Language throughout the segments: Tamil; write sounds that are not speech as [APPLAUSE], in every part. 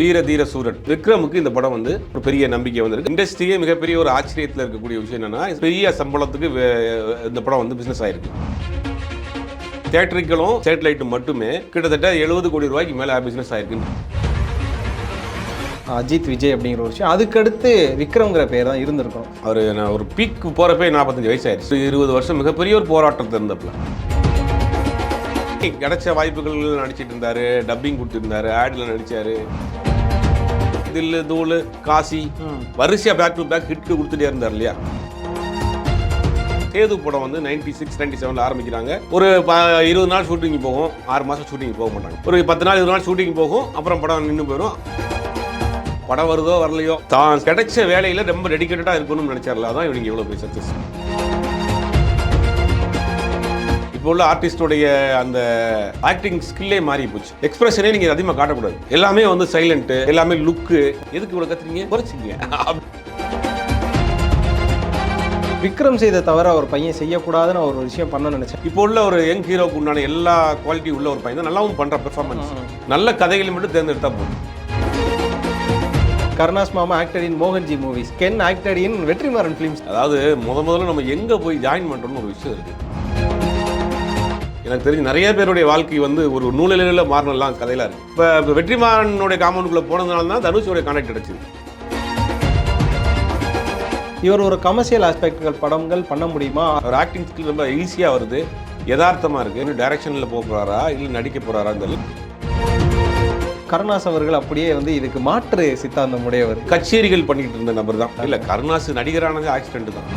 வீர தீர சூரன். விக்ரமுக்கு இந்த படம் வந்து ஒரு பெரிய நம்பிக்கை வந்திருக்கு. இண்டஸ்ட்ரியே மிகப்பெரிய ஒரு ஆச்சரியத்தில் இருக்கக்கூடிய விஷயம் என்னன்னா பெரிய சம்பளத்துக்கு இந்த படம் வந்து பிசினஸ் ஆயிருக்கு. தேட்டரிக்கலும் சேட்டலைட்டும் மட்டுமே கிட்டத்தட்ட எழுபது கோடி ரூபாய்க்கு மேலே பிசினஸ் ஆயிருக்கு. அஜித் விஜய் அப்படிங்கிற ஒரு விஷயம். அதுக்கடுத்து விக்ரம்ங்கிற பேர் தான் இருந்திருக்கும். அவர் நான் ஒரு பீக் போகிறப்பே நாற்பத்தஞ்சு வயசு ஆயிடுச்சு. இருபது வருஷம் மிகப்பெரிய ஒரு போராட்டத்தில் இருந்தப்பல கிடைச்ச வாய்ப்புகள் நடிச்சிட்டு இருந்தாரு டப்பிங் கொடுத்துருந்தாரு ஆட்ல நடிச்சாரு. தில்லு தூளு காசி வரிசையா பேக் டு பேக் ஹிட் கொடுத்துட்டே இருந்தார் இல்லையா? சேது படம் வந்து நைன்டி சிக்ஸ் நைன்டி செவனில் ஆரம்பிக்கிறாங்க. ஒரு இருபது நாள் ஷூட்டிங் போகும். ஆறு மாதம் ஷூட்டிங் போக மாட்டாங்க. ஒரு பத்து நாள் இருபது நாள் ஷூட்டிங் போகும். அப்புறம் படம் நின்று போயிடும். படம் வருதோ வரலையோ தான் கிடைச்ச வேலையில் ரொம்ப டெடிக்கேட்டடாக இருக்கணும்னு நினைச்சார்ல. அதான் இவங்க இவ்வளோ பெரிய சக்ஸஸ் இப்போ உள்ள ஆர்டிஸ்டோடைய அந்த ஆக்டிங் ஸ்கில்லே மாறி போச்சு. எக்ஸ்பிரஷனே நீங்கள் அதிகமாக காட்டக்கூடாது. எல்லாமே வந்து சைலண்ட்டு எல்லாமே லுக்கு எதுக்கு இவ்வளோ கத்துறீங்க? குறைச்சிங்க விக்ரம் செய்த தவிர ஒரு பையன் செய்யக்கூடாதுன்னு ஒரு விஷயம் பண்ண நினைச்சேன். இப்போ உள்ள ஒரு யங் ஹீரோக்கு உண்டான எல்லா குவாலிட்டி உள்ள ஒரு பையன் தான் நல்லாவும் பண்ணுற பெர்ஃபார்மன்ஸ் நல்ல கதைகளை மட்டும் தேர்ந்தெடுத்தா போதும். கருணாஸ் மாமா actor in Mohan G movies can actor in Vetrimaaran films அதாவது முத முதல்ல நம்ம எங்கே போய் ஜாயின் பண்ணுறோம்னு ஒரு விஷயம் இருக்குது எனக்கு தெரிஞ்சு நிறைய பேருடைய வாழ்க்கை வந்து ஒரு நூலிலையில் மாறினலாம் கதையெல்லாம் இருக்குது இப்போ வெற்றிமாறனுடைய காம்பவுண்டுக்குள்ளே போனதுனால தான் தனுஷோடைய கான்டாக்ட் கிடச்சிது. இவர் ஒரு கமர்ஷியல் ஆஸ்பெக்ட்கள் படங்கள் பண்ண முடியுமா? அவர் ஆக்டிங் ஸ்கில் ரொம்ப ஈஸியாக வருது. யதார்த்தமாக இருக்குது இன்னும் டைரக்ஷனில் போக போகிறாரா இல்லை நடிக்க போகிறாரான்னு தெரியல. கருணாஸ் அவர்கள் அப்படியே வந்து இதுக்கு மாற்று சித்தாந்தம் உடையவர் கச்சேரிகள் பண்ணிட்டு இருந்த நபர் தான். இல்லை கருணாசு நடிகரானது ஆக்சிடென்ட் தான்.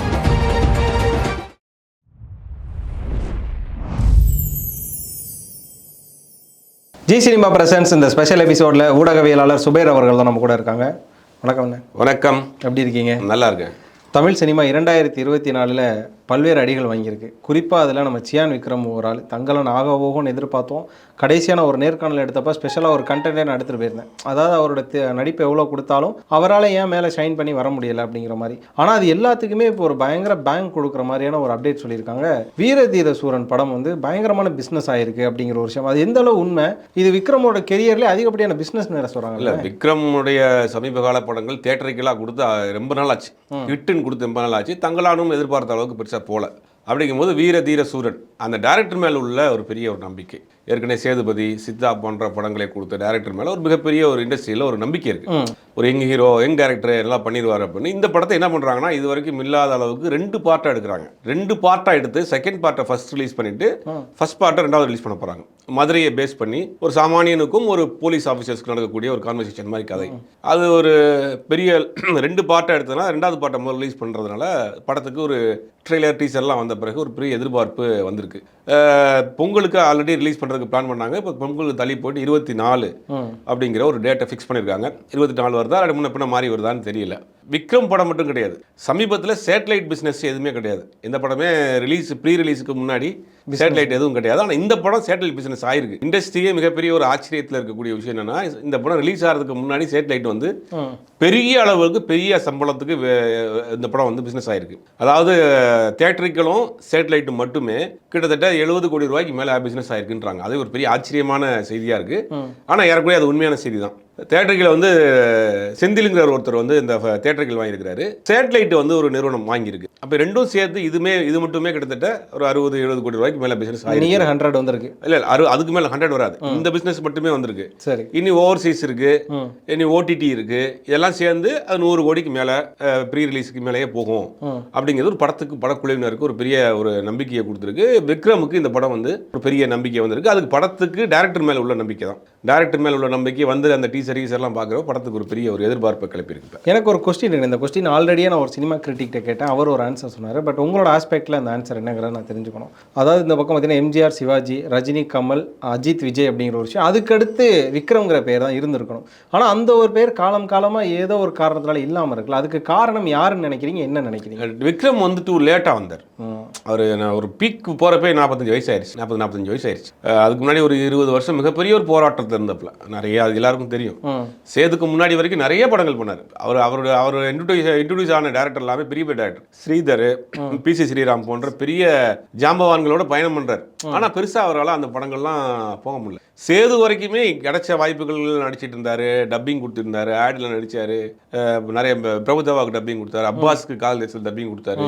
ஜி சினிமா பிரசன்ஸ் இந்த ஸ்பெஷல் எபிசோட்ல ஊடகவியலாளர் சுபேர் அவர்கள் தான் நம்ம கூட இருக்காங்க. வணக்கம் வணக்கம். எப்படி இருக்கீங்க? நல்லா இருக்கேன். தமிழ் சினிமா இரண்டாயிரத்தி இருபத்தி நாலில் பல்வேறு அடிகள் வாங்கியிருக்கு. குறிப்பாக அதில் நம்ம சியான் விக்ரம் ஒரு ஆள் தங்கலன் ஆக போகும்னு எதிர்பார்த்தோம். கடைசியான ஒரு நேர்காணல் எடுத்தப்ப ஸ்பெஷலாக ஒரு கண்டென்ட்டே நான் எடுத்துகிட்டு போயிருந்தேன். அதாவது அவரோட நடிப்பு எவ்வளோ கொடுத்தாலும் அவரால் ஏன் மேலே ஷைன் பண்ணி வர முடியல அப்படிங்கிற மாதிரி. ஆனால் அது எல்லாத்துக்குமே இப்போ ஒரு பயங்கர பேங்க் கொடுக்குற மாதிரியான ஒரு அப்டேட் சொல்லியிருக்காங்க. வீரதீர சூரன் படம் வந்து பயங்கரமான பிஸ்னஸ் ஆயிருக்கு அப்படிங்கிற ஒரு விஷயம். அது எந்த அளவு உண்மை? இது விக்ரமோட கெரியர்லேயே அதிகப்படியான பிஸ்னஸ் நேர சொல்கிறாங்க இல்லை விக்ரமுடைய சமீப கால படங்கள் தேட்டருக்கெல்லாம் கொடுத்து ரொம்ப நாள் ஆச்சு. ஹிட்டுன்னு கொடுத்து ரொம்ப நாள் ஆச்சு. தங்களானும் எதிர்பார்த்த அளவுக்கு பெருசாக போல. அப்படிங்கும்போது வீர தீர சூரன் அந்த டைரக்டர் மேல உள்ள ஒரு பெரிய ஒரு நம்பிக்கை. ஏற்கனவே சேதுபதி சித்தா போன்ற படங்களை கொடுத்த டைரக்டர் மேல ஒரு மிகப்பெரிய ஒரு இண்டஸ்ட்ரியில் ஒரு நம்பிக்கை இருக்கு. ஒரு யங் ஹீரோ யங் டேரக்டர் எல்லாம் பண்ணிடுவார் அப்படின்னு. இந்த படத்தை என்ன பண்றாங்கன்னா இது வரைக்கும் இல்லாத அளவுக்கு ரெண்டு பார்ட்டாக எடுக்கிறாங்க. ரெண்டு பார்ட்டாக எடுத்து செகண்ட் பார்ட்டை ஃபர்ஸ்ட் ரிலீஸ் பண்ணிட்டு ஃபர்ஸ்ட் பார்ட்டை ரெண்டாவது ரிலீஸ் பண்ண போறாங்க. மதுரையை பேஸ் பண்ணி ஒரு சாமானியனுக்கும் ஒரு போலீஸ் ஆஃபீஸர்ஸ்க்கு நடக்கக்கூடிய ஒரு கான்வர்சேஷன் மாதிரி கதை. அது ஒரு பெரிய ரெண்டு பார்ட்டாக எடுத்ததுனால ரெண்டாவது பார்ட்டை முதல் ரிலீஸ் பண்ணுறதுனால படத்துக்கு ஒரு ட்ரெய்லர் டீசர்லாம் வந்த பிறகு ஒரு பெரிய எதிர்பார்ப்பு வந்திருக்கு. பொங்கலுக்கு ஆல்ரெடி ரிலீஸ் பண்ணுறதுக்கு பிளான் பண்ணாங்க. இப்போ பொங்கலுக்கு தள்ளி போயிட்டு இருபத்தி நாலு அப்படிங்கிற ஒரு டேட்டை ஃபிக்ஸ் பண்ணியிருக்காங்க இருபத்தி நாலு வருதா இல்லை முன்ன பின்ன மாறி வருதான்னு தெரியல. விக்ரம் படம் மட்டும் கிடையாது. சமீபத்தில் சேட்டலைட் பிஸ்னஸ் எதுவுமே கிடையாது. இந்த படமே ரிலீஸ் ப்ரீ ரிலீஸுக்கு முன்னாடி சேட்டலைட் எதுவும் கிடையாது. ஆனால் இந்த படம் சேட்டலைட் பிஸ்னஸ் ஆயிருக்கு. இண்டஸ்ட்ரியே மிகப்பெரிய ஒரு ஆச்சரியத்தில் இருக்கக்கூடிய விஷயம் என்னன்னா இந்த படம் ரிலீஸ் ஆகிறதுக்கு முன்னாடி சேட்டலைட் வந்து பெரிய அளவுக்கு பெரிய சம்பளத்துக்கு இந்த படம் வந்து பிஸ்னஸ் ஆயிருக்கு. அதாவது தேட்டரிக்கலும் சேட்டலைட்டும் மட்டுமே கிட்டத்தட்ட எழுபது கோடி ரூபாய்க்கு மேலே பிஸ்னஸ் ஆயிருக்குன்றாங்க. அது ஒரு பெரிய ஆச்சரியமான செய்தியாக இருக்கு. ஆனால் ஏறக்குறைய அது உண்மையான செய்தி தான் தேட்டரிக்கல வந்து செந்திலுங்கிற ஒருத்தர் வந்து இந்த தேட்டரிக்கல் வாங்கியிருக்கிறாரு. சேட்டலைட் வந்து ஒரு நிறுவனம் வாங்கியிருக்கு. அப்போ ரெண்டும் சேர்த்து இதுமே இது மட்டுமே கிட்டத்தட்ட ஒரு அறுபது எழுபது கோடி ரூபாய்க்கு மேலே பிஸ்னஸ் ஆயிருக்கு. நியர் ஹண்ட்ரட் வந்திருக்கு. இல்லை அறு அதுக்கு மேலே ஹண்ட்ரட் வராது. இந்த பிஸ்னஸ் மட்டுமே வந்திருக்கு. சரி. இனி ஓவர்சீஸ் இருக்கு. இனி ஓடிடி இருக்கு. இதெல்லாம் சேர்ந்து அது நூறு கோடிக்கு மேலே ப்ரீ ரிலீஸுக்கு மேலேயே போகும். அப்படிங்கிறது ஒரு படத்துக்கு படக்குழுவினருக்கு ஒரு பெரிய ஒரு நம்பிக்கையை கொடுத்துருக்கு. விக்ரமுக்கு இந்த படம் வந்து ஒரு பெரிய நம்பிக்கை வந்திருக்கு. அதுக்கு படத்துக்கு டேரக்டர் மேலே உள்ள நம்பிக்கை தான். டேரக்டர் மேலே உள்ள நம்பிக்கை வந்து அந்த டீசர் கீசர் எல்லாம் பார்க்குறப்ப படத்துக்கு ஒரு பெரிய ஒரு எதிர்பார்ப்பை கிளப்பியிருக்கு. எனக்கு ஒரு கொஸ்டின் இருக்கு. இந்த கொஸ்டின் ஆல்ரெடியே நான் ஒரு சினிமா கிரிட்டிக்கிட்ட கேட்டேன். அவர் ஒரு ஆன்சர் சொன்னார். பட் உங்களோட ஆஸ்பெக்டில் அந்த ஆன்சர் என்னங்கிறத நான் தெரிஞ்சுக்கணும். அதாவது இந்த பக்கம் பார்த்தீங்கன்னா எம்ஜிஆர் சிவாஜி ரஜினி கமல் அஜித் விஜய் அப்படிங்கிற ஒரு விஷயம். அதுக்கடுத்து விக்ரம்ங்கிற பேர் தான் இருந்திருக்கணும். ஆனால் அந்த ஒரு பேர் காலம் காலமாக ஏதோ ஒரு காரணத்தினால இல்லாமல் இருக்குல்ல அதுக்கு காரணம் யாருன்னு நினைக்கிறீங்க? என்ன நினைக்கிறீங்க? விக்ரம் வந்துட்டு லேட்டாக வந்தார். அவர் நான் ஒரு பீக் போகிறப்பே நாற்பத்தஞ்சு வயசு ஆயிடுச்சு நாற்பது நாற்பத்தஞ்சு வயசு ஆயிடுச்சு அதுக்கு முன்னாடி ஒரு இருபது வருஷம் மிகப்பெரிய ஒரு போராட்டத்தில் இருந்தப்பல. நிறைய அது எல்லாருக்கும் தெரியும். சேதுக்கு முன்னாடி வரைக்கும் நிறைய படங்கள் பண்ணார். அவர் அவரோட அவர் இன்ட்ரடியூஸ் இன்ட்ரடியூஸ் ஆன டேரக்டர் எல்லாமே பெரிய பெரிய director Sridhar P. C. Sriram போன்ற பெரிய ஜாம்பவான்களோட பயணம் பண்றாரு. ஆனா பெருசா அவரால் அந்த படங்கள்லாம் போக முடியல. சேது வரைக்குமே கிடைச்ச வாய்ப்புகள் நடிச்சிட்டு இருந்தாரு டப்பிங் கொடுத்திருந்தாரு ஆட்ல நடிச்சாரு. நிறைய பிரபுதேவாவுக்கு டப்பிங் கொடுத்தாரு அப்பாஸ்க்கு கால் டப்பிங் கொடுத்தாரு.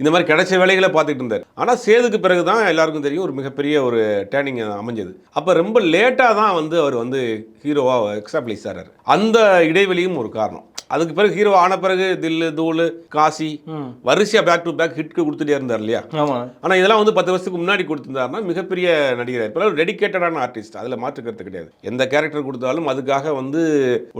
இந்த மாதிரி கிடைச்ச வேலைகளை பார்த்துட்டு இருந்தார். ஆனால் சேதுக்கு பிறகு தான் எல்லாருக்கும் தெரியும் ஒரு மிகப்பெரிய ஒரு டேர்னிங் அமைஞ்சது. அப்போ ரொம்ப லேட்டாக தான் வந்து அவர் வந்து ஹீரோவாக எக்ஸாப்ளிஸ் ஆகிறார் அந்த இடைவெளியும் ஒரு காரணம். அதுக்கு பிறகு ஹீரோ ஆன பிறகு தில்லு தூளு காசி வரிசையா பேக் டு பேக் ஹிட்க்கு கொடுத்துட்டே இருந்தார் இல்லையா? ஆனால் இதெல்லாம் வந்து பத்து வருஷத்துக்கு முன்னாடி கொடுத்திருந்தாருன்னா மிகப்பெரிய நடிகர். இப்போ டெடிக்கேட்டடான ஆர்டிஸ்ட் அதில் மாற்றுக்கிறது கிடையாது. எந்த கேரக்டர் கொடுத்தாலும் அதுக்காக வந்து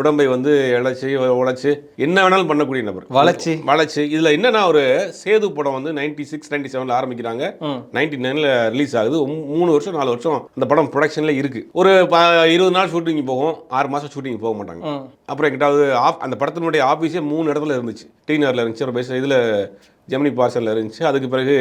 உடம்பை வந்து இழைச்சி உழைச்சி என்ன வேணாலும் பண்ணக்கூடிய நபர். வளைச்சி. வளைச்சு இதில் என்னன்னா ஒரு சேது படம் வந்து நைன்டி சிக்ஸ் நைன்டி செவனில் ஆரம்பிக்கிறாங்க. நைன்டி நைனில் ரிலீஸ் ஆகுது. மூணு வருஷம் நாலு வருஷம் அந்த படம் ப்ரொடக்ஷனில் இருக்கு. ஒரு இருபது நாள் ஷூட்டிங் போகும். ஆறு மாதம் ஷூட்டிங் போக மாட்டாங்க. அப்புறம் எங்கிட்டாவது ஆஃப் அந்த படத்தினுடைய ஆஃபீஸே மூணு இடத்துல இருந்துச்சு. டீனரில் இருந்துச்சு ஒரு பேச இதில் ஜெமினி பார்சலில் இருந்துச்சு. அதுக்கு பிறகு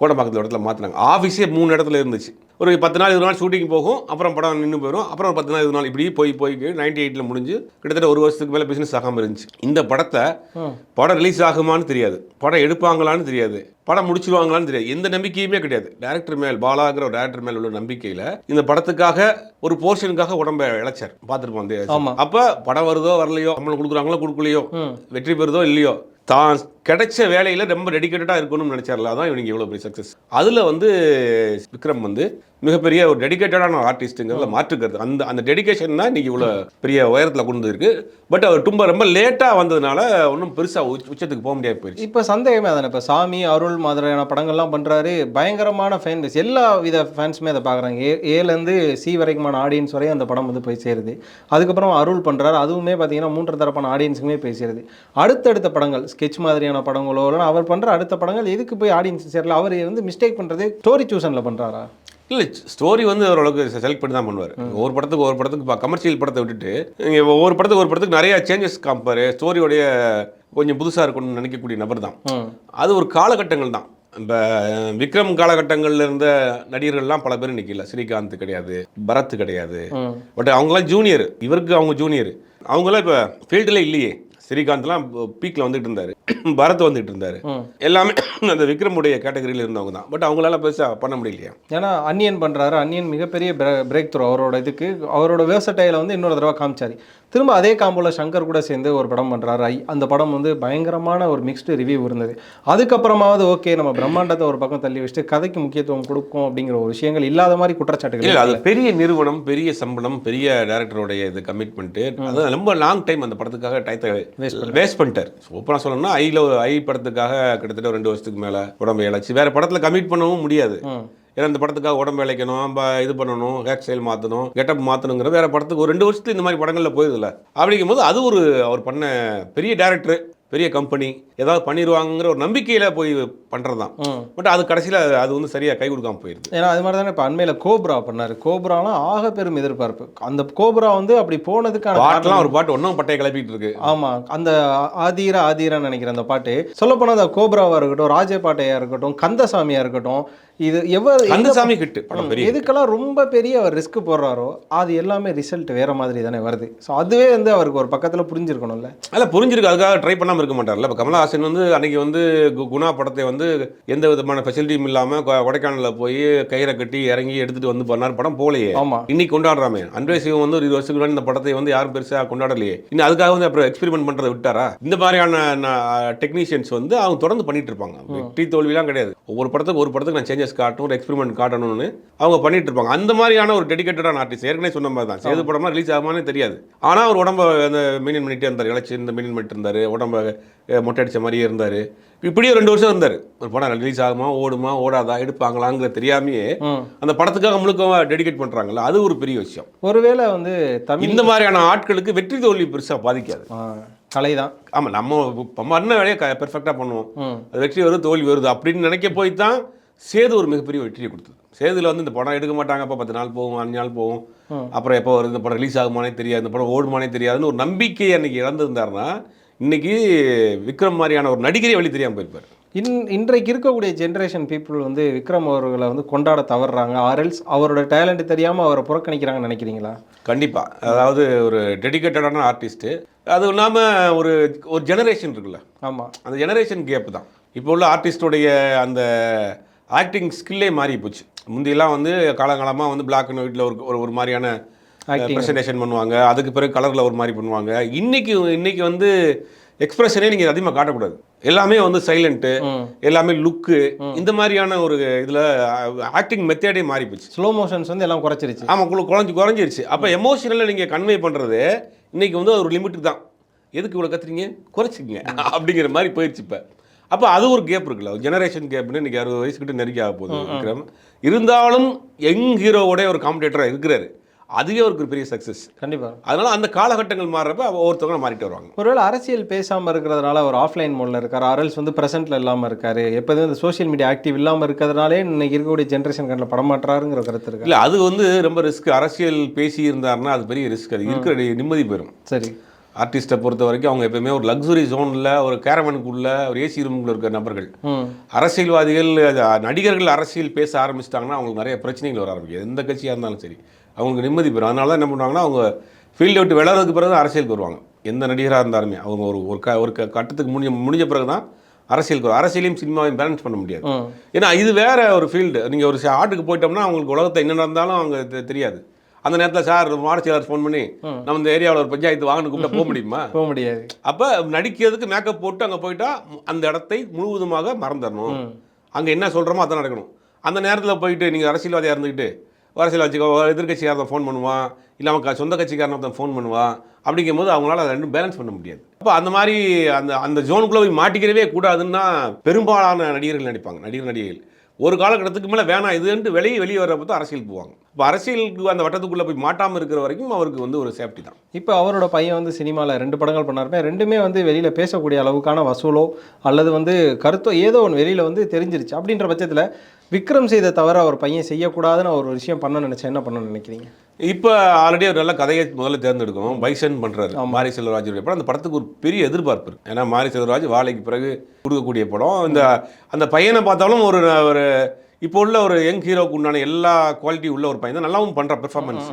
கோடம்பாக்கத்தில் இடத்துல மாற்றினாங்க ஆஃபீஸே மூணு இடத்துல இருந்துச்சு. ஒரு பத்து நாள் இருபது நாள் ஷூட்டிங் போகும் அப்புறம் படம் நின்று போயிடும் அப்புறம் பத்து நாள் இருபது நாள் இப்படி போய் போய் நைன்டி எயிட்டில் முடிஞ்சு கிட்டத்தட்ட ஒரு வருஷத்துக்கு மேலே பிஸ்னஸ் ஆகாமல் இருந்துச்சு. இந்த படத்தை படம் ரிலீஸ் ஆகுமான்னு தெரியாது. படம் எடுப்பாங்களான்னு தெரியாது. படம் முடிச்சிருவாங்களான்னு தெரியாது. எந்த நம்பிக்கையுமே கிடையாது. டேரக்டர் மேல் பாலாங்கிற ஒரு டேரக்டர் மேல் உள்ள நம்பிக்கையில் இந்த படத்துக்காக ஒரு போர்ஷனுக்காக உடம்ப இழைச்சார். பார்த்துருப்போம் அந்த. அப்போ படம் வருதோ வரலையோ சம்பளம் கொடுக்குறாங்களோ கொடுக்கலையோ வெற்றி பெறுதோ இல்லையோ தான் கிடைச்ச வேலையில ரொம்ப டெடிக்கேட்டடாக இருக்கணும்னு நினைச்சார்ல. அதான் இவங்க இவ்வளோ பெரிய சக்ஸஸ் அதில் வந்து விக்ரம் வந்து மிகப்பெரிய ஒரு டெடிக்கேட்டடான ஆர்டிஸ்ட்டுங்கிறதுல மாற்றுக்கிறது. அந்த அந்த டெடிகேஷன் தான் இன்னைக்கு இவ்வளோ பெரிய உயரத்தில் கொண்டு வந்திருக்கு. பட் அவர் ரொம்ப ரொம்ப லேட்டாக வந்ததுனால ஒன்றும் பெருசாக உச்சத்துக்கு போக முடியாது போயிடுச்சு இப்போ சந்தேகமே தானே இப்போ சாமி அருள் மாதிரியான படங்கள்லாம் பண்ணுறாரு பயங்கரமான ஃபேன் பேஸ் எல்லா வித ஃபேன்ஸுமே அதை பார்க்குறாங்க ஏ ஏலேருந்து சி வரைக்குமான ஆடியன்ஸ் வரையும் அந்த படம் வந்து போய் சேருது. அதுக்கப்புறம் அருள் பண்ணுறாரு அதுவுமே பார்த்தீங்கன்னா மூன்று தரப்பான ஆடியன்ஸுக்குமே போய் சேருது. அடுத்தடுத்த படங்கள் ஸ்கெட்ச் மாதிரியான படங்களோ இல்லைன்னா அவர் பண்ணுற அடுத்த படங்கள் எதுக்கு போய் ஆடியன்ஸ் சேரல? அவர் வந்து மிஸ்டேக் பண்ணுறது ஸ்டோரி சூசனில் பண்ணுறாரா இல்லை ஸ்டோரி வந்து ஓரளவுக்கு செலக்ட் பண்ணி தான் பண்ணுவார். ஒவ்வொரு படத்துக்கு ஒவ்வொரு படத்துக்கு கமர்ஷியல் படத்தை விட்டுட்டு இங்கே ஒவ்வொரு படத்துக்கு ஒரு படத்துக்கு நிறைய சேஞ்சஸ் காமிப்பார். ஸ்டோரியோடைய கொஞ்சம் புதுசாக இருக்கணும்னு நினைக்கக்கூடிய நபர் தான். அது ஒரு காலகட்டங்கள் தான். இப்போ விக்ரம் காலகட்டங்கள்ல இருந்த நடிகர்கள்லாம் பல பேர் இல்லை. ஸ்ரீகாந்த் கிடையாது பரத் கிடையாது. பட் அவங்களாம் ஜூனியர் இவருக்கு அவங்க ஜூனியர் அவங்களாம் இப்போ ஃபீல்டில் இல்லையே. ஸ்ரீகாந்த்லாம் பீக்கில் வந்துட்டு இருந்தார் [CLEARS THROAT] பரத் வந்துட்டு இருந்தார் எல்லாமே [CLEARS THROAT] அந்த விக்ரமுடைய கேட்டகரியில் இருந்தவங்க தான். பட் அவங்களால பெருசாக பண்ண முடியலையா. ஏன்னா அன்னியன் பண்ணுறாரு அன்னியன் மிகப்பெரிய பிரேக் த்ரூ அவரோட இதுக்கு அவரோட வேர்சட்டையில் வந்து இன்னொரு தடவை காமிச்சாரு. திரும்ப அதே காம்போல சங்கர் கூட சேர்ந்து ஒரு படம் பண்ணுறாரு ஐ அந்த படம் வந்து பயங்கரமான ஒரு மிக்ஸ்டு ரிவ்யூ இருந்தது. அதுக்கப்புறமாவது ஓகே நம்ம பிரம்மாண்டத்தை ஒரு பக்கம் தள்ளி வச்சுட்டு கதைக்கு முக்கியத்துவம் கொடுக்கும் அப்படிங்கிற ஒரு விஷயங்கள் இல்லாத மாதிரி குற்றச்சாட்டுகள் அது பெரிய நிறுவனம் பெரிய சம்பளம் பெரிய டேரக்டருடைய இது கமிட்மெண்ட்டு அது ரொம்ப லாங் டைம் அந்த படத்துக்காக டயத்தை வேஸ்ட் பண்ணிட்டார். ஓப்பனாக சொல்லணும்னா ஐயில் ஒரு ஐ படத்துக்காக கிட்டத்தட்ட ஒரு ரெண்டு வருஷத்துக்கு மேலே உடம்பு இழைச்சி வேற படத்தில் கமிட் பண்ணவும் முடியாது. ஏன்னா இந்த படத்துக்காக உடம்பு இழைக்கணும் இது பண்ணணும் ஹேர் ஸ்டைல் மாற்றணும் கெட்டப் மாற்றணுங்கிற வேற படத்துக்கு ஒரு ரெண்டு வருஷத்துல இந்த மாதிரி படங்களில் போயிருதுல அப்படிங்கும்போது அது ஒரு அவர் பண்ண பெரிய டேரக்டர் பெரிய கம்பெனி ஏதாவது பண்ணிடுவாங்கிற ஒரு நம்பிக்கையில் போய் பண்ணுறது தான் பட் அது கடைசியில் அது வந்து சரியாக கை கொடுக்காம போயிருது. ஏன்னா அது மாதிரி தானே இப்போ அண்மையில் கோப்ரா பண்ணாரு. கோப்ராலாம் ஆக பெரும் எதிர்பார்ப்பு. அந்த கோப்ரா வந்து அப்படி போனதுக்கான பாட்டெல்லாம் ஒரு பாட்டு ஒன்றும் பட்டையை கிளப்பிட்டு இருக்கு. ஆமா அந்த ஆதீரா ஆதீரான்னு நினைக்கிறேன் அந்த பாட்டு. சொல்லப்போனால் அந்த கோப்ராவா இருக்கட்டும் ராஜபாட்டையா இருக்கட்டும் கந்தசாமியா இருக்கட்டும் இது எவ்வளவு எந்த- கந்தசாமி கிட்டு படம் பெரிய எதுக்கெல்லாம் ரொம்ப பெரிய அவர் ரிஸ்க் போடுறாரோ அது எல்லாமே ரிசல்ட் வேற மாதிரி தானே வருது. ஸோ அதுவே வந்து அவருக்கு ஒரு பக்கத்துல புரிஞ்சிருக்கணும்ல. அல்ல புரிஞ்சிருக்கு. அதுக்காக ட்ரை பண்ணாமல் இருக்க மாட்டார்ல. இப்போ கமலஹாசன் வந்து அன்னைக்கு வந்து குணா படத்தை வந்து எந்த விதமான ஃபெசிலிட்டியும் இல்லாமல் கொடைக்கானலில் போய் கயிறை கட்டி இறங்கி எடுத்துட்டு வந்து பண்ணார். படம் போலையே ஆமா. இன்னைக்கு கொண்டாடுறாமே. அன்றைய சிவம் வந்து ஒரு இருபது வருஷத்துக்கு முன்னாடி இந்த படத்தை வந்து யாரும் பெருசாக கொண்டாடலையே. இன்னும் அதுக்காக வந்து அப்புறம் எக்ஸ்பெரிமெண்ட் பண்ணுறதை விட்டாரா? இந்த மாதிரியான டெக்னீஷியன்ஸ் வந்து அவங்க தொடர்ந்து பண்ணிட்டு இருப்பாங்க. வெற்றி தோல்விலாம் கிடையாது. ஒவ்வொரு படத்துக்கு ஒரு படத்துக்கு நான் சேஞ்சஸ் காட்டணும் ஒரு எக்ஸ்பெரிமெண்ட் காட்டணும்னு அவங்க பண்ணிட்டு இருப்பாங்க. அந்த மாதிரியான ஒரு டெடிகேட்டடான ஆர்டிஸ்ட் ஏற்கனவே சொன்ன மாதிரி தான். சேது படம்லாம் ரிலீஸ் ஆகுமானே தெரியாது. ஆனால் அவர் உடம்ப அந்த மெயின்டைன் பண்ணிட்டே இருந்தார். இழைச்சி இந்த மெயின்டைன் பண்ணிட்டு இருந்தார். உடம்ப மொட்டை அடிச்ச மாதிரியே இருந்தார். இப்படியே ரெண்டு வருஷம் இருந்தார். ஒரு படம் ரிலீஸ் ஆகுமா ஓடுமா ஓடாதா எடுப்பாங்களாங்கிற தெரியாமையே அந்த படத்துக்காக முழுக்க டெடிகேட் பண்றாங்கல்ல அது ஒரு பெரிய விஷயம். ஒருவேளை வந்து தமிழ் இந்த மாதிரியான ஆட்களுக்கு வெற்றி தோல்வி பெருசா பாதிக்காது. கலை தான் ஆமா நம்ம பண்ண வேலையை பெர்ஃபெக்டாக பண்ணுவோம். அது வெற்றி வருது தோல்வி வருது அப்படின்னு நினைக்க போய் தான் சேது ஒரு மிகப்பெரிய வெற்றியை கொடுத்தது. சேதுல வந்து இந்த படம் எடுக்க மாட்டாங்க அப்போ பத்து நாள் போகும் அஞ்சு நாள் போகும். அப்புறம் எப்போ வருது இந்த படம் ரிலீஸ் ஆகுமானே தெரியாது இந்த படம் ஓடுமானே தெரியாதுன்னு ஒரு நம்பிக்கையை அன்னைக்கு இழந்திருந்தாருன்னா இன்னைக்கு விக்ரம் மாதிரியான ஒரு நடிகரே வழி தெரியாமல் போயிருப்பார். இன் இன்றைக்கு இருக்கக்கூடிய ஜென்ரேஷன் பீப்புள் வந்து விக்ரம் அவர்களை வந்து கொண்டாட தவறுறாங்க. ஆர்எல்ஸ் அவரோட டேலண்ட் தெரியாமல் அவரை புறக்கணிக்கிறாங்கன்னு நினைக்கிறீங்களா? கண்டிப்பாக அதாவது ஒரு டெடிகேட்டடான ஆர்டிஸ்ட்டு அது இல்லாமல் ஒரு ஒரு ஜெனரேஷன் இருக்குல்ல. ஆமாம் அந்த ஜெனரேஷன் கேப் தான். இப்போ உள்ள ஆர்டிஸ்டோடைய அந்த ஆக்டிங் ஸ்கில்லே மாறி போச்சு முந்தியெல்லாம் வந்து காலங்காலமாக வந்து பிளாக் அண்ட் ஒயிட்டில் ஒரு ஒரு ஒரு மாதிரியான. ப்ரெசன்டேஷன் பண்ணுவாங்க. அதுக்கு பிறகு கலரில் ஒரு மாதிரி பண்ணுவாங்க. இன்னைக்கு இன்னைக்கு வந்து எக்ஸ்பிரஷனே நீங்கள் அதிகமாக காட்டக்கூடாது. எல்லாமே வந்து சைலண்ட்டு எல்லாமே லுக்கு இந்த மாதிரியான ஒரு இதில் ஆக்டிங் மெத்தேடே மாறி போச்சு. ஸ்லோ மோஷன்ஸ் வந்து எல்லாம் குறைச்சிருச்சு. ஆமாம் உங்களுக்கு குறைஞ்சி குறைஞ்சிருச்சு. அப்போ எமோஷனலாக நீங்கள் கன்வே பண்ணுறது இன்னைக்கு வந்து ஒரு லிமிட்டு தான். எதுக்கு இவ்வளோ கத்துறீங்க? குறைச்சிக்கங்க. அப்படிங்கிற மாதிரி போயிடுச்சு இப்போ. அப்போ அது ஒரு கேப் இருக்குல்ல. ஜெனரேஷன் கேப்னு இன்னைக்கு அறுபது வயசுக்கிட்ட நெருக்கி ஆக போகுது விக்ரம். இருந்தாலும் யங் ஹீரோவோட ஒரு காம்படேட்டராக இருக்கிறாரு. அதுவே அவருக்கு ஒரு பெரிய சக்ஸஸ் கண்டிப்பாக அதனால அந்த காலகட்டங்கள் மாறுறப்ப ஒவ்வொருத்தவங்க மாறிட்டு வருவாங்க. ஒருவேளை அரசியல் பேசாமல் இருக்கிறதுனால அவர் ஆஃப்லைன் மோடில் இருக்கார். ஆர்எல்ஸ் வந்து ப்ரெசென்ட்ல இல்லாமல் இருக்காரு. எப்போதும் இந்த சோஷியல் மீடியா ஆக்டிவ் இல்லாமல் இருக்கிறதுனாலே இன்னைக்கு இருக்கக்கூடிய ஜென்ரேஷன் கண்ணில் படமாட்டுறாருங்கிற கருத்து இருக்கு இல்லை அது வந்து ரொம்ப ரிஸ்க் அரசியல் பேசி இருந்தாருன்னா அது பெரிய ரிஸ்க் அது இருக்கிற நிம்மதி போயிடும் சரி. ஆர்டிஸ்ட்டை பொறுத்த வரைக்கும் அவங்க எப்பயுமே ஒரு லக்ஸுரி ஜோனில் ஒரு கேரவனுக்குள்ள ஒரு ஏசி ரூமுக்குள்ள இருக்கிற நபர்கள். அரசியல்வாதிகள் நடிகர்கள் அரசியல் பேச ஆரம்பிச்சிட்டாங்கன்னா அவங்களுக்கு நிறைய பிரச்சனைகள் வர ஆரம்பிக்கும் எந்த கட்சியாக இருந்தாலும் சரி. அவங்களுக்கு நிம்மதி பெறும். அதனால தான் என்ன பண்ணுவாங்கன்னா அவங்க ஃபீல்டை விட்டு விளையாடுறதுக்கு பிறகு தான் அரசியலுக்கு வருவாங்க. எந்த நடிகராக இருந்தாலுமே அவங்க ஒரு ஒரு க ஒரு கட்டத்துக்கு முடிஞ்ச முடிஞ்ச பிறகு தான் அரசியலுக்கு வரும் அரசியலையும் சினிமாவையும் பேலன்ஸ் பண்ண முடியாது. ஏன்னா இது வேற ஒரு ஃபீல்டு நீங்கள் ஒரு ஆட்டுக்கு போயிட்டோம்னா அவங்களுக்கு உலகத்தை என்ன நடந்தாலும் அவங்க தெரியாது. அந்த நேரத்தில் சார் மாடச்செயலர் ஃபோன் பண்ணி நம்ம இந்த ஏரியாவில் ஒரு பஞ்சாயத்து வாங்கன்னு கூப்பிட்டா போக முடியுமா? [LAUGHS] போக முடியாது. அப்போ நடிக்கிறதுக்கு மேக்கப் போட்டு அங்கே போயிட்டா அந்த இடத்தை முழுவதுமாக மறந்துடணும். அங்கே என்ன சொல்கிறோமோ அதான் நடக்கணும். அந்த நேரத்தில் போயிட்டு நீங்கள் அரசியல்வாதியாக இருந்துக்கிட்டு அரசியல் வச்சுக்கோ எதிர்கட்சிக்காரன் ஃபோன் பண்ணுவான் இல்லை அவன் சொந்த கட்சிக்காரன் ஒருத்தன் ஃபோன் பண்ணுவான் அப்படிங்கும்போது அவங்களால அதை ரெண்டும் பேலன்ஸ் பண்ண முடியாது. அப்போ அந்த மாதிரி அந்த அந்த ஜோனுக்குள்ளே போய் மாட்டிக்கிறவே கூடாதுன்னா பெரும்பாலான நடிகர்கள் நடிப்பாங்க நடிகர் நடிகைகள். ஒரு காலகட்டத்துக்கு மேலே வேணாம் இதுன்ட்டு வெளியே வெளியே வர்றப்ப தான் அரசியல் போவாங்க. இப்போ அரசியலுக்கு அந்த வட்டத்துக்குள்ளே போய் மாட்டாமல் இருக்கிற வரைக்கும் அவருக்கு வந்து ஒரு சேஃப்டி தான். இப்போ அவரோட பையன் வந்து சினிமாவில் ரெண்டு படங்கள் பண்ணாருமே ரெண்டுமே வந்து வெளியில் பேசக்கூடிய அளவுக்கான வசூலோ அல்லது வந்து கருத்தோ ஏதோ ஒன்று வெளியில் வந்து தெரிஞ்சிருச்சு. அப்படின்ற பட்சத்தில் விக்ரம் செய்த தவிர அவர் பையன் செய்யக்கூடாதுன்னு அவர் ஒரு விஷயம் பண்ண நினைச்சா என்ன பண்ண நினைக்கிறீங்க? இப்போ ஆல்ரெடி ஒரு நல்ல கதையை முதல்ல தேர்ந்தெடுக்கணும். பைசன் பண்ணுறாரு மாரி செல்வராஜுடைய படம். அந்த படத்துக்கு ஒரு பெரிய எதிர்பார்ப்பு இருக்கு. ஏன்னா மாரி செல்வராஜ் வாழைக்கு பிறகு கொடுக்கக்கூடிய படம். இந்த அந்த பையனை பார்த்தாலும் ஒரு ஒரு இப்போ உள்ள ஒரு யங் ஹீரோக்கு உண்டான எல்லா குவாலிட்டி உள்ள ஒரு பையன் தான். நல்லாவும் பண்ணுற பெர்ஃபார்மன்ஸ்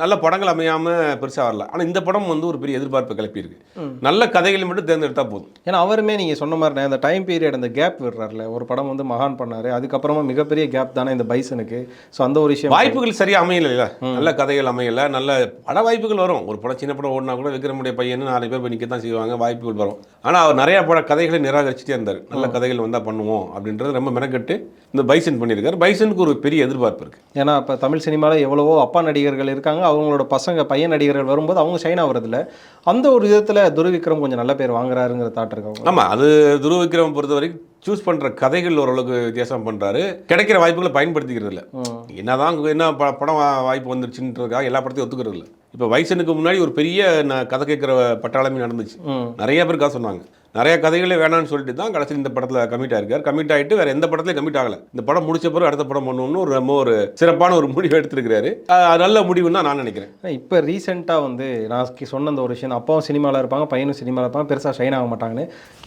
நல்ல படங்கள் அமையாமல் பெருசாக வரல. ஆனால் இந்த படம் வந்து ஒரு பெரிய எதிர்பார்ப்பு கிளப்பியிருக்கு. நல்ல கதைகளை மட்டும் தேர்ந்தெடுத்தா போதும். ஏன்னா அவருமே நீங்கள் சொன்ன மாதிரி அந்த டைம் பீரியட் அந்த கேப் விடுறாருல. ஒரு படம் வந்து மகான் பண்ணாரு. அதுக்கப்புறமா மிகப்பெரிய கேப் தானே இந்த பைசனுக்கு. ஸோ அந்த ஒரு விஷயம் வாய்ப்புகள் சரியா அமையல நல்ல கதைகள் அமையல. நல்ல பட வாய்ப்புகள் வரும். ஒரு படம் சின்ன படம் ஓடினா கூட விக்ரமுடைய பையன் நாலு பேர் போய் நிற்க தான் செய்வாங்க. வாய்ப்புகள் வரும். ஆனால் அவர் நிறைய பட கதைகளை நிராகரிச்சுட்டே இருந்தார். நல்ல கதைகள் வந்தால் பண்ணுவோம் அப்படின்றது ரொம்ப மெனக்கெட்டு இந்த பைசன் பண்ணியிருக்காரு. பைசனுக்கு ஒரு பெரிய எதிர்பார்ப்பு இருக்கு. ஏன்னா இப்போ தமிழ் சினிமாவில் எவ்வளவோ அப்பா நடிகர்கள் இருக்காங்க. அவங்களோட பசங்க பையன் நடிகர்கள் வரும்போது அவங்க ஷைன் ஆகுறதில்ல அந்த ஒரு விதத்தில் துருவிக்ரம் கொஞ்சம் நல்ல பேர் வாங்குறாருங்கிற தாட் இருக்கவங்க ஆமாம் அது துருவ விக்ரம் பொறுத்த வரைக்கும் சூஸ் பண்ணுற கதைகள் ஓரளவுக்கு வித்தியாசம் பண்ணுறாரு கிடைக்கிற வாய்ப்புகளை பயன்படுத்திக்கிறது இல்லை என்னதான் அங்க என்ன ப படம் வாய்ப்பு வந்துருச்சுன்றதுக்காக எல்லா படத்தையும் ஒத்துக்கிறது இல்லை இப்போ வயசனுக்கு முன்னாடி ஒரு பெரிய கதை கேட்குற பட்டாளமே நடந்துச்சு. நிறைய பேர் காசு சொன்னாங்க. நிறைய கதைகளே வேணாம்னு சொல்லிட்டு தான் கடைசியில் இந்த படத்தில் கமிட் ஆயிருக்கார். கமிட் ஆகிட்டு வேறு எந்த படத்துலையும் கமிட் ஆகலை. இந்த படம் முடிச்ச பிறகு அடுத்த படம் பண்ணணும்னு ஒரு ரொம்ப ஒரு சிறப்பான ஒரு முடிவு எடுத்திருக்கிறாரு. அது நல்ல முடிவுன்னு நான் நினைக்கிறேன். இப்போ ரீசெண்டாக வந்து நான் சொன்ன அந்த ஒரு விஷயம் அப்பாவும் சினிமாவில் இருப்பாங்க பையனும் சினிமாவில் இருப்பாங்க பெருசாக ஷைன் ஆக மாட்டாங்கன்னு.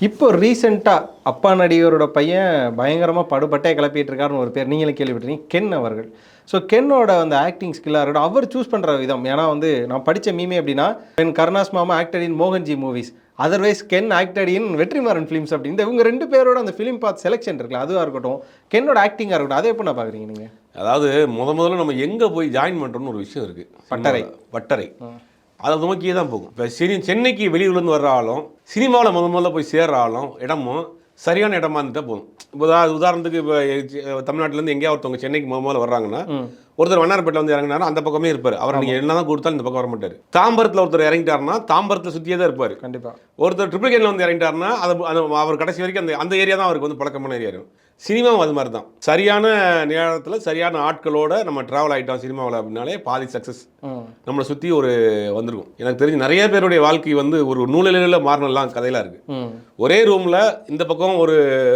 இப்போ ரீசெண்டாக அப்பா நடிகரோட பையன் பயங்கரமாக படுபட்டே கிளப்பிட்டு இருக்காருன்னு ஒரு பேர். நீங்களும் கேள்விப்பட்டீங்க கென் அவர்கள். ஸோ கென்னோட அந்த ஆக்டிங் ஸ்கில்லாக இருக்கட்டும் அவர் சூஸ் பண்ணுற விதம். ஏன்னா வந்து நான் படித்த மீமே அப்படின்னா வென் கருணாஸ் மாமா acted in Mohan G movies otherwise can acted in Vetrimaaran films அப்படின்னு இவங்க ரெண்டு பேரோட அந்த ஃபிலிம் பார்த்து செலெக்ஷன் இருக்குல்ல அதுவாக இருக்கட்டும் கென்னோட ஆக்டிங்காக இருக்கட்டும் அதை எப்போ நான் பார்க்குறீங்க நீங்கள் அதாவது முத முதல்ல நம்ம எங்கே போய் ஜாயின் பண்ணுறோம்னு ஒரு விஷயம் இருக்குது பட்டறை. வட்டறை. அதை நோக்கியே தான் போகும். இப்போ சினி சென்னைக்கு வெளியூர்லேருந்து வர்ற ஆளும் சினிமாவில் முத முதல்ல போய் சேர்ற ஆளும் இடமும் சரியான இடமா இருந்துட்டா போதும். உதா- உதாரணத்துக்கு இப்போ தமிழ்நாட்டிலேருந்து எங்கேயா ஒருத்தவங்க சென்னைக்கு முத முதல்ல வர்றாங்கன்னா ஒருத்தர் வண்ணாரப்பேட்டில் வந்து இறங்கினாரு அந்த பக்கமே இருப்பார். அவர் நீங்கள் என்ன தான் கொடுத்தாலும் இந்த பக்கம் வர மாட்டார் தாம்பரத்தில் ஒருத்தர் இறங்கிட்டாருன்னா தாம்பரத்தை சுற்றியே தான் இருப்பார். கண்டிப்பாக ஒருத்தர் ட்ரிபிள் கேனில் வந்து இறங்கிட்டாருன்னா அது அவர் கடைசி வரைக்கும் அந்த அந்த ஏரியா தான் அவருக்கு வந்து பழக்கமான ஏரியா இருக்கும். சினிமாவும் அது மாதிரி தான் சரியான நேரத்தில் சரியான ஆட்களோட நம்ம ட்ராவல் ஆகிட்டோம் சினிமாவில் அப்படின்னாலே பாதி சக்ஸஸ் நம்மளை சுற்றி ஒரு வந்திருக்கும். எனக்கு தெரிஞ்சு நிறைய பேருடைய வாழ்க்கை வந்து ஒரு நூலிலையில் மாறினலாம் கதையெல்லாம் இருக்குது ஒரே ரூமில் இந்த பக்கம் ஒரு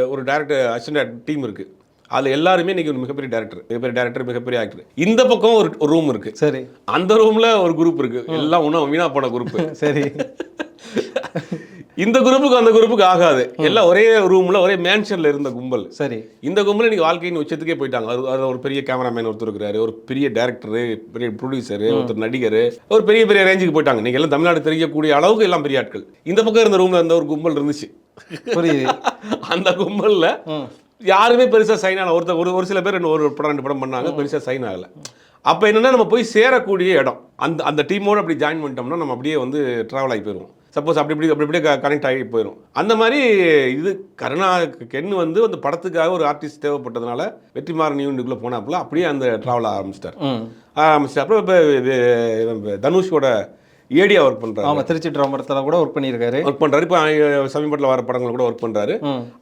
ஒரு டேரக்டர் அசிஸ்டன்ட் டீம் இருக்குது அதில் எல்லாருமே இன்னைக்கு ஒரு மிகப்பெரிய டேரக்டர் மிகப்பெரிய டேரக்டர் மிகப்பெரிய ஆக்டர் இந்த பக்கம் ஒரு ஒரு ரூம் இருக்குது சரி. அந்த ரூமில் ஒரு குரூப் இருக்குது எல்லாம் ஒன்றும் வீணா போன குரூப் சரி. [LAUGHS] இந்த குரூப்புக்கு அந்த குரூப்புக்கு ஆகாது. எல்லாம் ஒரே ரூம்ல ஒரே மேன்ஷன்ல இருந்த கும்பல். சரி. இந்த கும்பல் இன்னைக்கு வாழ்க்கையின் உச்சத்துக்கே போயிட்டாங்க. அது அது ஒரு பெரிய கேமராமேன் ஒருத்தர் இருக்கிறாரு ஒரு பெரிய டேரக்டர் பெரிய ப்ரொடியூசர் ஒருத்தர் நடிகர் ஒரு பெரிய பெரிய ரேஞ்சுக்கு போயிட்டாங்க. இன்னைக்கு எல்லாம் தமிழ்நாடு தெரியக்கூடிய அளவுக்கு எல்லாம் பெரிய ஆட்கள். இந்த பக்கம் இருந்த ரூம்ல இருந்த ஒரு கும்பல் இருந்துச்சு. புரியுது. [LAUGHS] அந்த கும்பல்ல யாருமே பெருசா சைன் ஆகல. ஒருத்தர் ஒரு ஒரு சில பேர் ஒரு படம் ரெண்டு படம் பண்ணாங்க பெருசா சைன் ஆகல. அப்போ என்னன்னா நம்ம போய் சேரக்கூடிய இடம். அந்த அந்த டீமோட அப்படி ஜாயின் பண்ணிட்டோம்னா நம்ம அப்படியே வந்து ட்ராவல் ஆகி போயிடுவோம் சப்போஸ் அப்படி இப்படி அப்படி அப்படியே கனெக்ட் ஆகி போயிடும் அந்த மாதிரி இது கருணா கென்னு வந்து அந்த படத்துக்காக ஒரு ஆர்டிஸ்ட் தேவைப்பட்டதுனால வெற்றிமாறன் யூனிட்டுக்குள்ளே போனாப்புல அப்படியே அந்த ட்ராவல் ஆரம்பிச்சிட்டார். ம். ஆரம்பிச்சிட்டு அப்புறம் இப்போ தனுஷோட ஏடியா ஒர்க் பண்ணுறாரு ஆமா திருச்சி ட்ராமரத்தில் கூட ஒர்க் பண்ணியிருக்காரு. ஒர்க் பண்ணுறாரு இப்போ சமீபத்தில் வர படங்கள் கூட ஒர்க் பண்ணுறாரு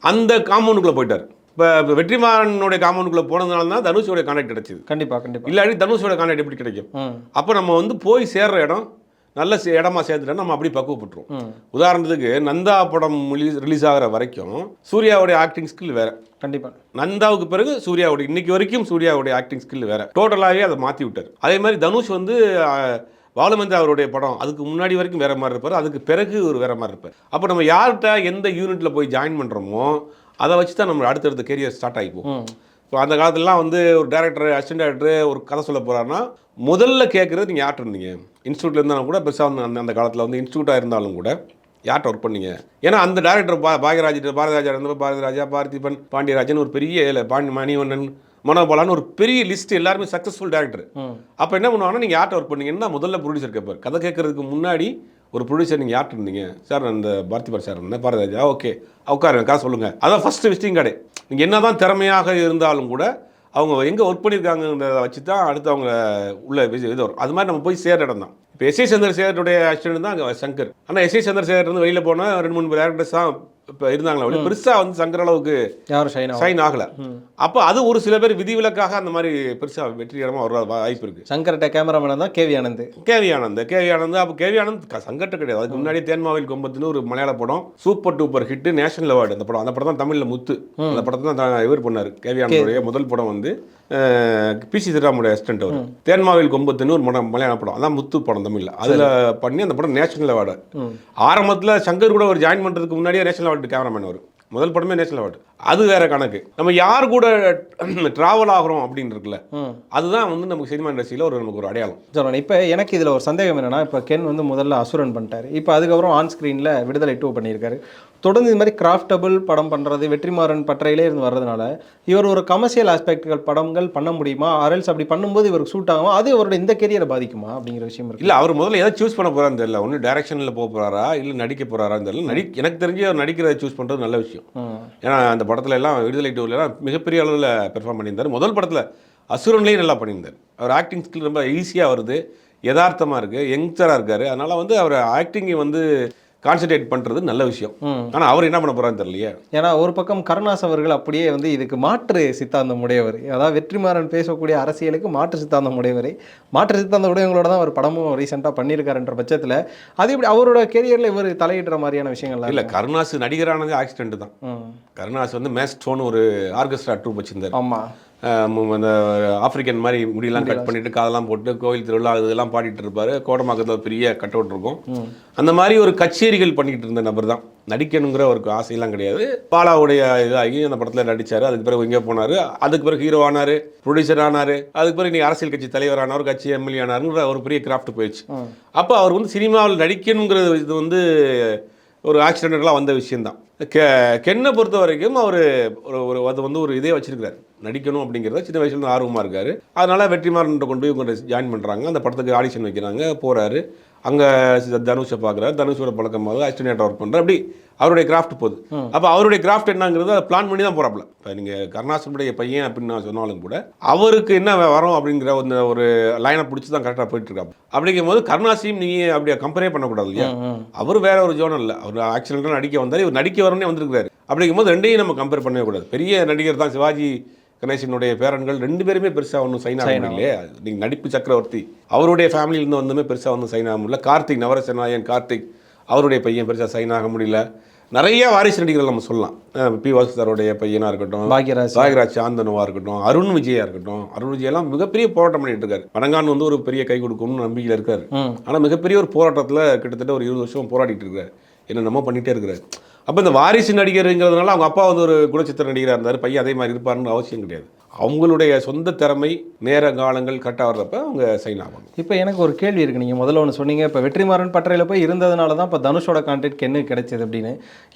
அந்த காம்பவுண்டுக்குள்ளே போயிட்டார். இப்போ வெற்றிமாறனுடைய காம்பவுண்டுக்குள்ளே போனதுனால தான் தனுஷோட கான்டாக்ட் கிடைச்சிது. கண்டிப்பா கண்டிப்பா. இல்லாட்டி தனுஷோட கான்டாக்ட் எப்படி கிடைக்கும்? அப்போ நம்ம வந்து போய் சேர்ற இடம் நல்ல இடமா சேர்த்துட்டா நம்ம அப்படி பக்குவப்பட்டுருவோம். ம் உதாரணத்துக்கு நந்தா படம் ரிலீஸ் ஆகிற வரைக்கும் சூர்யாவுடைய ஆக்டிங் ஸ்கில் வேற. கண்டிப்பா. நந்தாவுக்கு பிறகு சூர்யாவுடைய இன்னைக்கு வரைக்கும் சூர்யாவுடைய ஆக்டிங் ஸ்கில் வேற. டோட்டலாகவே அதை மாற்றி விட்டார். அதே மாதிரி தனுஷ் வந்து பாலுமந்தி அவருடைய படம் அதுக்கு முன்னாடி வரைக்கும் வேற மாதிரி இருப்பார். அதுக்கு பிறகு ஒரு வேற மாதிரி இருப்பார். அப்போ நம்ம யார்கிட்ட எந்த யூனிட்ல போய் ஜாயின் பண்ணுறோமோ அதை வச்சு தான் நம்ம அடுத்தடுத்த கெரியர் ஸ்டார்ட் ஆகிப்போம் இப்போ அந்த காலத்துலலாம் வந்து ஒரு டேரக்டர் அசிஸ்டன்ட் டேரக்டர் ஒரு கதை சொல்ல போறாருன்னா முதல்ல கேட்குறது நீங்கள் யார்கிட்ட இருந்தீங்க? இன்ஸ்டியூட்டில் இருந்தாலும் கூட பெருசாக வந்து அந்த அந்த காலத்தில் வந்து இன்ஸ்டியூட்டாக இருந்தாலும் கூட யார்கிட்ட ஒர்க் பண்ணீங்க? ஏன்னா அந்த டேரக்டர் பா பாக்யராஜ் பாரதிராஜா இருந்தப்ப பாரதிராஜா பார்த்திபன் பாண்டியராஜன் ஒரு பெரிய இல்ல, பாண்டி மணிவண்ணன் மனோபாலான்னு ஒரு பெரிய லிஸ்ட் எல்லாருமே சக்ஸஸ்ஃபுல் டேரக்டர் அப்போ என்ன பண்ணுவாங்கன்னா நீங்கள் யார்கிட்ட ஒர்க் பண்ணீங்கன்னா முதல்ல ப்ரொடியூசர் கேட்பார் கதை கேட்கறதுக்கு முன்னாடி ஒரு ப்ரொடியூசர் நீங்கள் யார்கிட்ட இருந்தீங்க? சார் நான் இந்த பார்த்திபர் சார் இருந்தேன். பாரதிராஜா ஓகே. உட்காருங்க காசு சொல்லுங்கள் அதான் ஃபஸ்ட்டு விசிட்டிங் கடை நீங்கள் என்ன தான் திறமையாக இருந்தாலும் கூட அவங்க எங்கே ஒர்க் பண்ணியிருக்காங்கன்றத வச்சு தான் அடுத்து அவங்க உள்ள இது வரும். அது மாதிரி நம்ம போய் சேர இடம் தான். இப்போ எஸ் சந்திரசேகருடைய அசிஸ்டன்ட் தான் அங்கே சங்கர். ஆனால் எஸ்ஐ சந்திரசேகர் வந்து வெளியில் போனால் ரெண்டு மூணு டேரக்டர்ஸ் தான் இப்போ இருந்தாங்களா அப்படி பெருசாக வந்து சங்கர் அளவுக்கு யாரும் ஷைன் சைன் ஆகல. அப்போ அது ஒரு சில பேர் விதிவிலக்காக அந்த மாதிரி பெருசாக வெற்றிகரமாக வர வாய்ப்பு இருக்குது சங்கர்கிட்ட கேமராமேன் தான் KV Anand. KV Anand. KV Anand அப்போ கேவி ஆனந்த் சங்கட்ட கிடையாது. அதுக்கு முன்னாடி தேன்மாவில் கொம்பத்துன்னு ஒரு மலையாள படம் super duper hit national award அந்த படம் அந்த படம் தான் தமிழில் முத்து. அந்த படத்தை தான் இவர் பண்ணார். கேவி ஆனந்தோடைய முதல் படம் வந்து பிசி சிராமுடைய அசிஸ்டன்ட் அவர். தேன்மாவில் கொம்பத்துன்னு ஒரு படம் மலையாள படம். அதான் முத்து படம் தமிழில். அதில் பண்ணி அந்த படம் நேஷனல் அவார்டு ஆரம்பத்தில் சங்கர் கூட ஒரு ஜாயின் பண்ணுறதுக்கு முன்னாடியே நேஷனல் அவார்டு கேமராமேன் வரும் முதல் படமே நேஷனல் அவார்டு. அது வேற கணக்கு. நம்ம யார் கூட ட்ராவல் ஆகிறோம் அப்படின்னு இருக்குல்ல அதுதான் வந்து நமக்கு சினிமா இண்டஸ்ட்ரியில் ஒரு நமக்கு ஒரு அடையாளம். சொல்லணும் இப்போ எனக்கு இதில் ஒரு சந்தேகம் என்னன்னா இப்போ கென் வந்து முதல்ல அசுரன் பண்ணிட்டாரு. இப்போ அதுக்கப்புறம் ஆன் ஸ்க்ரீனில் விடுதலை டூ பண்ணியிருக்காரு. தொடர்ந்து இது மாதிரி கிராஃப்டபுள் படம் பண்ணுறது வெற்றிமாறன் பற்றையிலே இருந்து வர்றதுனால இவர் ஒரு கமர்ஷியல் ஆஸ்பெக்ட்கள் படங்கள் பண்ண முடியுமா? அரல்ஸ் அப்படி பண்ணும்போது இவருக்கு சூட் ஆகுமா? அது அவரோட இந்த கெரியரை பாதிக்குமா? அப்படிங்கிற விஷயம் இருக்கு. இல்ல அவர் முதல்ல எதை சூஸ் பண்ண போறான்னு தெரியல. ஒன்று டைரக்ஷனில் போக போறாரா? இல்லை நடிக்க போறாரான்னு தெரியல. நடி எனக்கு தெரிஞ்சு அவர் நடிக்கிறத சூஸ் பண்றது நல்ல விஷயம். ம் ஏன்னா அந்த படத்துல எல்லாம் விடுதலை டூல எல்லாம் மிகப்பெரிய அளவில் பெர்ஃபார்ம் பண்ணியிருந்தார். முதல் படத்துல அசுரன்லேயும் நல்லா பண்ணியிருந்தார். அவர் ஆக்டிங் ஸ்கில் ரொம்ப ஈஸியாக வருது யதார்த்தமா இருக்கு யங்ஸ்டராக இருக்காரு. அதனால வந்து அவர் ஆக்டிங்கை வந்து கான்சென்ட்ரேட் பண்றது நல்ல விஷயம். ம். ஆனா அவர் என்ன பண்ண போறான்னு தெரியலையே. ஏன்னா ஒரு பக்கம் கருணாஸ் அவர்கள் அப்படியே வந்து இதுக்கு மாற்று சித்தாந்தம் உடையவர். அதாவது வெற்றிமாறன் பேசக்கூடிய அரசியலுக்கு மாற்று சித்தாந்தம் உடையவர். மாற்று சித்தாந்தம் உடையவங்களோட தான் அவர் படமும் ரீசெண்டாக பண்ணியிருக்காருன்ற பட்சத்தில் அது இப்படி அவரோட கெரியரில் இவர் தலையிடுற மாதிரியான விஷயங்கள்லாம் இல்ல கருணாஸ் நடிகரானது ஆக்சிடென்ட் தான். கருணாஸ் வந்து மேஸ்டோன்னு ஒரு ஆர்கெஸ்ட்ரா ட்ரூப் வச்சிருந்தார். ஆமாம் அந்த ஆப்பிரிக்கன் மாதிரி முடியெல்லாம் கட் பண்ணிட்டு காதெல்லாம் போட்டு கோவில் திருவிழா இதெல்லாம் பாடிட்டு இருப்பாரு. கோடமாக்கத்தில் பெரிய கட் அவுட் இருக்கும். அந்த மாதிரி ஒரு கச்சேரிகள் பண்ணிக்கிட்டு இருந்த நபர் தான். நடிக்கணுங்கிற ஒரு ஆசையெல்லாம் கிடையாது. பாலாவுடைய இதாகி அந்த படத்தில் நடிச்சாரு. அதுக்கு பிறகு எங்கே போனாரு. அதுக்கு பிறகு ஹீரோ ஆனாரு ப்ரொடியூசர் ஆனாரு. அதுக்கு பிறகு நீ அரசியல் கட்சி தலைவர் ஆனார் கட்சி எம்எல்ஏ ஆனாருங்கிற ஒரு பெரிய கிராஃப்ட் போயிடுச்சு. அப்போ அவர் வந்து சினிமாவில் நடிக்கணுங்கிறது இது வந்து ஒரு ஆக்சிடென்டெலாம் வந்த விஷயம்தான். கெ கென்னை பொறுத்த வரைக்கும் அவர் ஒரு ஒரு அது வந்து ஒரு இதே வச்சிருக்காரு நடிக்கணும் அப்படிங்கிறத சின்ன வயசுலேருந்து ஆர்வமாக இருக்கார். அதனால் வெற்றிமாறன் கொண்டு போய் கொண்டு ஜாயின் பண்ணுறாங்க அந்த படத்துக்கு ஆடிஷன் வைக்கிறாங்க. போகிறாரு அங்கே தனுஷை பார்க்குறாரு. தனுஷோட பழக்கமாக அசிஸ்டன்ட் ஒர்க் பண்ணுறாரு அப்படி அவருடைய கிராஃப்ட் போகுது அப்போ அவருடைய கிராஃப்ட் என்னங்கிறத பிளான் பண்ணி தான் போகிறாப்புல இப்போ நீங்கள் கருணாசனுடைய பையன் அப்படின்னு நான் சொன்னாலும் கூட அவருக்கு என்ன வரும் அப்படிங்கிற ஒரு ஒரு லைனை பிடிச்சி தான் கரெக்டாக போயிட்டு இருக்காப்பு அப்படிங்கும் போது கருணாசையும் நீ அப்படியே கம்பேரே பண்ணக்கூடாது இல்லையா? அவர் வேற ஒரு ஜோனல் இல்லை. அவர் ஆக்சிடென்ட்டாக நடிக்க வந்தார். இவர் நடிக்க வரணும்னே வந்திருக்காரு அப்படிங்கும் போது ரெண்டையும் நம்ம கம்பேர் பண்ணவே கூடாது. பெரிய நடிகர் தான் சிவாஜி கணேசனுடைய பேரன்கள் ரெண்டு பேருமே பெருசாக ஒன்றும் சைன் ஆக இல்லையே நீங்கள் நடிப்பு சக்கரவர்த்தி அவருடைய ஃபேமிலியிலேருந்து வந்துமே பெருசாக ஒன்றும் சைன் ஆக முடியல. கார்த்திக் நவரசநாயன் கார்த்திக் அவருடைய பையன் பெருசாக சைன் ஆக முடியல. நிறைய வாரிசு நடிகர்கள் நம்ம சொல்லலாம். பி வாசு சாருடைய பையனாக இருக்கட்டும் பாக்யராஜ். சாகராஜ் சாந்தனுவா இருக்கட்டும் அருண் விஜயா இருக்கட்டும். அருண் விஜயெல்லாம் மிகப்பெரிய போராட்டம் பண்ணிட்டு இருக்காரு. பனங்கான் வந்து ஒரு பெரிய கை கொடுக்கும்னு நம்பிக்கையில் இருக்காரு. ஆனால் மிகப்பெரிய ஒரு போராட்டத்தில் கிட்டத்தட்ட ஒரு இருபது வருஷம் போராடிட்டு இருக்காரு. என்னென்னமோ பண்ணிகிட்டே இருக்கிறாரு அப்போ இந்த வாரிசு நடிகருங்கிறதுனால அவங்க அப்பா வந்து ஒரு குணச்சித்திர நடிகராக இருந்தார் பையன் அதே மாதிரி இருப்பாருன்னு அவசியம் கிடையாது. அவங்களுடைய சொந்த திறமை நேர காலங்கள் கரெக்டாக வர்றப்ப அவங்க சைன் ஆவாங்க. இப்போ எனக்கு ஒரு கேள்வி இருக்கு. நீங்கள் முதல்ல ஒன்று சொன்னீங்க. இப்போ வெற்றிமாறன் பட்டறையில் போய் இருந்ததுனால தான் இப்போ தனுஷோட கான்டென்ட் கென்னு கிடைச்சது அப்படின்னு.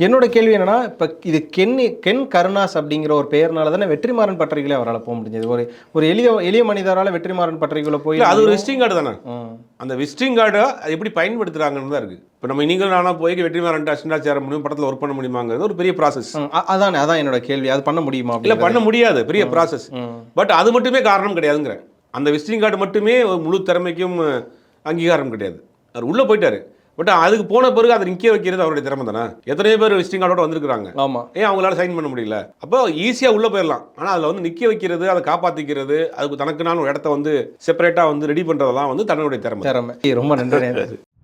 என்னோட கேள்வி என்னன்னா இப்போ இது கென்னி கென் கருணாஸ் அப்படிங்கிற ஒரு பெயர்னால தானே வெற்றிமாறன் பட்டறைகளே அவரால் போக முடிஞ்சது. ஒரு ஒரு எளிய எளிய மனிதரால் வெற்றிமாறன் பட்டறைக்குள்ளே போய் அது ஒரு விசிட்டிங் கார்டு தானே. அந்த விசிட்டிங் கார்டை எப்படி பயன்படுத்துறாங்கன்னு தான் இருக்குது இப்போ நம்ம நீங்கள் நானா போய் வெற்றிமாறன் அசிஸ்டண்டாக சேர முடியும் படத்தில் ஒர்க் பண்ண முடியுமாங்கிறது ஒரு பெரிய ப்ராசஸ் அதானே அதான் என்னோட கேள்வி. அது பண்ண முடியுமா இல்லை பண்ண முடியாது. பெரிய ப்ராசஸ் பட் அது மட்டுமே காரணம் கிடையாதுங்கிறேன். அந்த விசிட்டிங் கார்டு மட்டுமே முழு திறமைக்கும் அங்கீகாரம் கிடையாது. அவர் உள்ளே போயிட்டாரு. பட் அதுக்கு போன பிறகு அதை நிற்க வைக்கிறது அவருடைய திறமை தானே? எத்தனையோ பேர் விசிட்டிங் கார்டோட வந்திருக்காங்க ஆமாம் ஏன் அவங்களால சைன் பண்ண முடியல? அப்போ ஈஸியாக உள்ளே போயிடலாம். ஆனால் அதில் வந்து நிற்க வைக்கிறது அதை காப்பாற்றிக்கிறது அதுக்கு தனக்குனான ஒரு இடத்த வந்து செப்பரேட்டாக வந்து ரெடி பண்ணுறதெல்லாம் வந்து தன்னுடைய திறமை. திறமை. ரொம்ப நன்றி [LAUGHS]